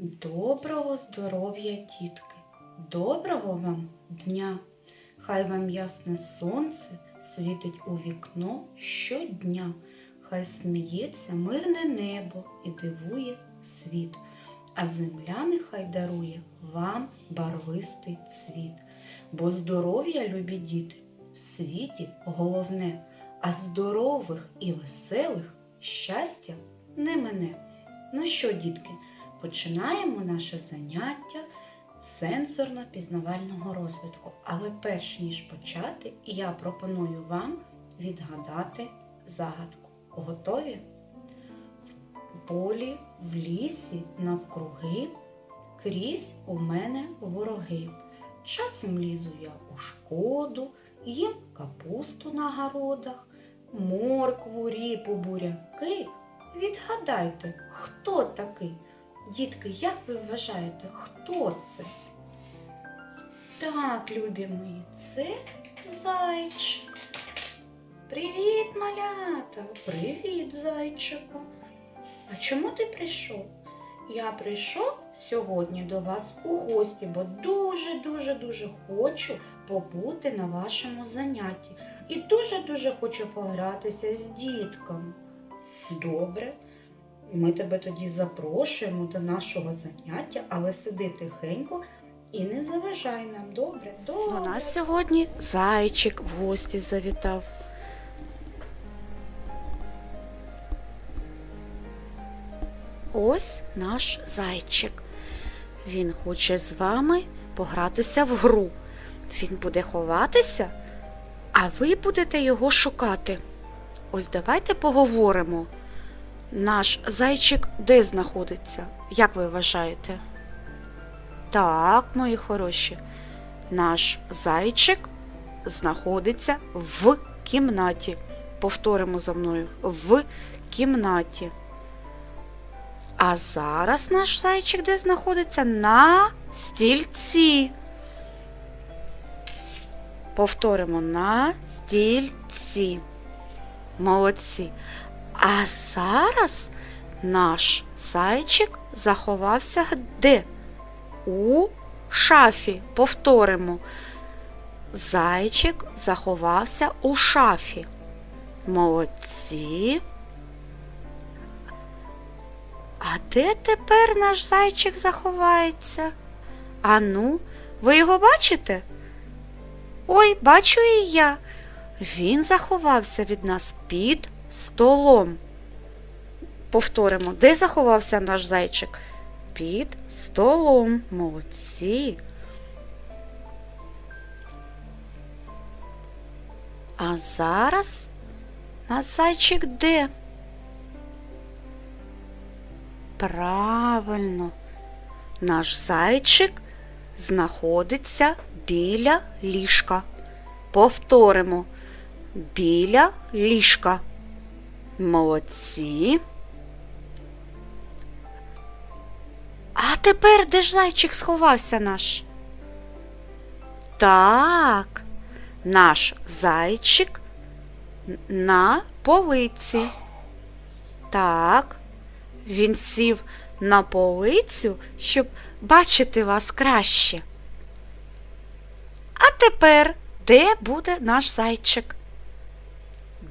Доброго здоров'я, дітки! Доброго вам дня! Хай вам ясне сонце світить у вікно щодня, хай сміється мирне небо і дивує світ, а земля нехай дарує вам барвистий цвіт. Бо здоров'я, любі діти, в світі головне, а здорових і веселих щастя не мене. Ну що, дітки? Починаємо наше заняття сенсорно-пізнавального розвитку. Але перш ніж почати, я пропоную вам відгадати загадку. Готові? В полі, в лісі, навкруги, крізь у мене вороги. Часом лізу я у шкоду, їм капусту на городах, моркву, ріпу, буряки. Відгадайте, хто такий? Дітки, як ви вважаєте, хто це? Так, любі мої, це зайчик. Привіт, малята! Привіт, зайчику. А чому ти прийшов? Я прийшов сьогодні до вас у гості, бо дуже-дуже дуже хочу побути на вашому занятті. І дуже-дуже хочу погратися з дітками. Добре. Ми тебе тоді запрошуємо до нашого заняття, але сиди тихенько і не заважай нам. Добре, добре. До нас сьогодні зайчик в гості завітав. Ось наш зайчик. Він хоче з вами погратися в гру. Він буде ховатися, а ви будете його шукати. Ось давайте поговоримо. Наш зайчик де знаходиться? Як ви вважаєте? Так, мої хороші, наш зайчик знаходиться в кімнаті. Повторимо за мною в кімнаті. А зараз наш зайчик де знаходиться на стільці. Повторимо на стільці. Молодці. А зараз наш зайчик заховався де? У шафі. Повторимо. Зайчик заховався у шафі. Молодці. А де тепер наш зайчик заховається? Ану, ви його бачите? Ой, бачу і я. Він заховався від нас під столом. Повторимо, де заховався наш зайчик? Під столом. Молодці. А зараз наш зайчик де? Правильно, наш зайчик знаходиться біля ліжка. Повторимо біля ліжка. Молодці. А тепер де ж зайчик сховався наш? Так, наш зайчик на полиці. Так, він сів на полицю, щоб бачити вас краще. А тепер де буде наш зайчик?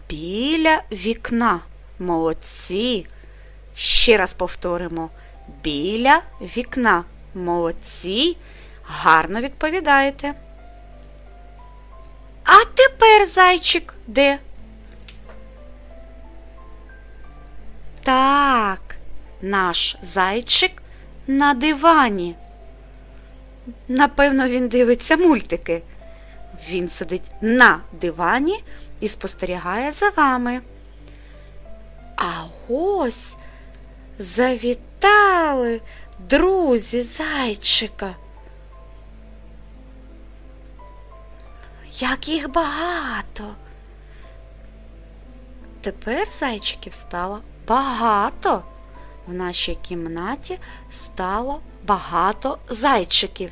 Біля вікна. Молодці. Ще раз повторимо. Біля вікна. Молодці. Гарно відповідаєте. А тепер зайчик де? Так, наш зайчик на дивані. Напевно, він дивиться мультики. Він сидить на дивані і спостерігає за вами. А ось завітали друзі зайчика. Як їх багато. Тепер зайчиків стало багато. В нашій кімнаті стало багато зайчиків.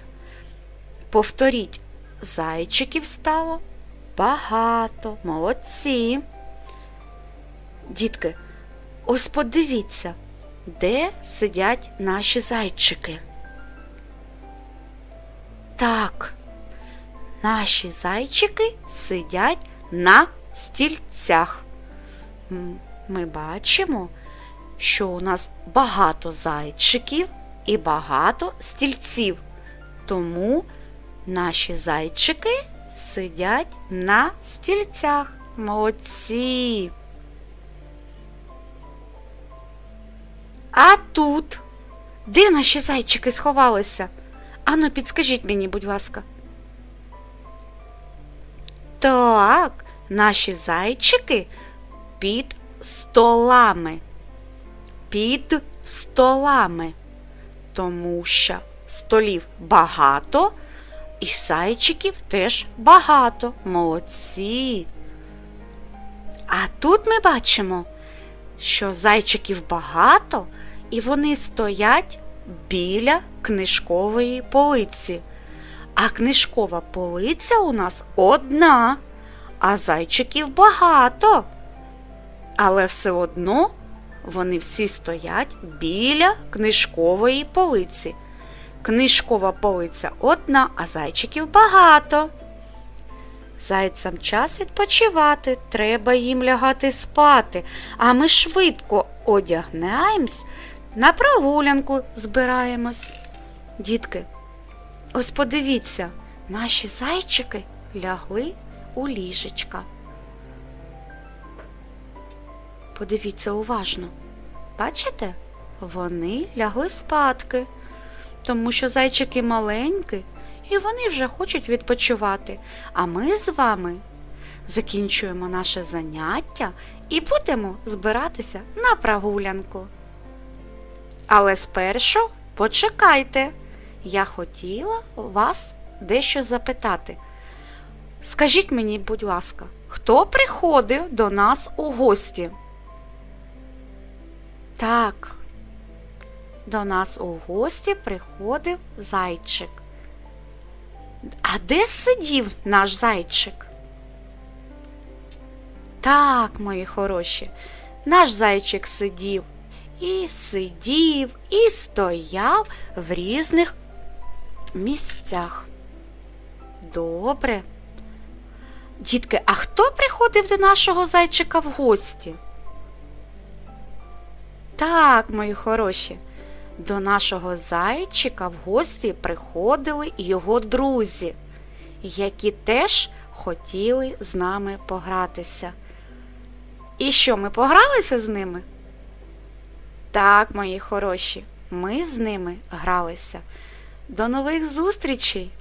Повторіть, зайчиків стало багато. Молодці. Дітки, ось подивіться, де сидять наші зайчики? Так, наші зайчики сидять на стільцях. Ми бачимо, що у нас багато зайчиків і багато стільців. Тому наші зайчики сидять на стільцях. Молодці. А тут де наші зайчики сховалися? Ану, підскажіть мені, будь ласка. Так, наші зайчики під столами. Під столами. Тому що столів багато, і зайчиків теж багато. Молодці. А тут ми бачимо, що зайчиків багато, і вони стоять біля книжкової полиці. А книжкова полиця у нас одна, а зайчиків багато. Але все одно вони всі стоять біля книжкової полиці. Книжкова полиця одна, а зайчиків багато. Зайцям час відпочивати, треба їм лягати спати, а ми швидко одягнемось, на прогулянку збираємось. Дітки, ось подивіться, наші зайчики лягли у ліжечка. Подивіться уважно. Бачите? Вони лягли спадки, тому що зайчики маленькі, і вони вже хочуть відпочивати. А ми з вами закінчуємо наше заняття і будемо збиратися на прогулянку. Але спершу почекайте, я хотіла вас дещо запитати. Скажіть мені, будь ласка, хто приходив до нас у гості? Так, до нас у гості приходив зайчик. А де сидів наш зайчик? Так, мої хороші, наш зайчик сидів і сидів, і стояв в різних місцях. Добре. Дітки, а хто приходив до нашого зайчика в гості? Так, мої хороші, до нашого зайчика в гості приходили його друзі, які теж хотіли з нами погратися. І що, ми погралися з ними? Так, мої хороші, ми з ними гралися. До нових зустрічей!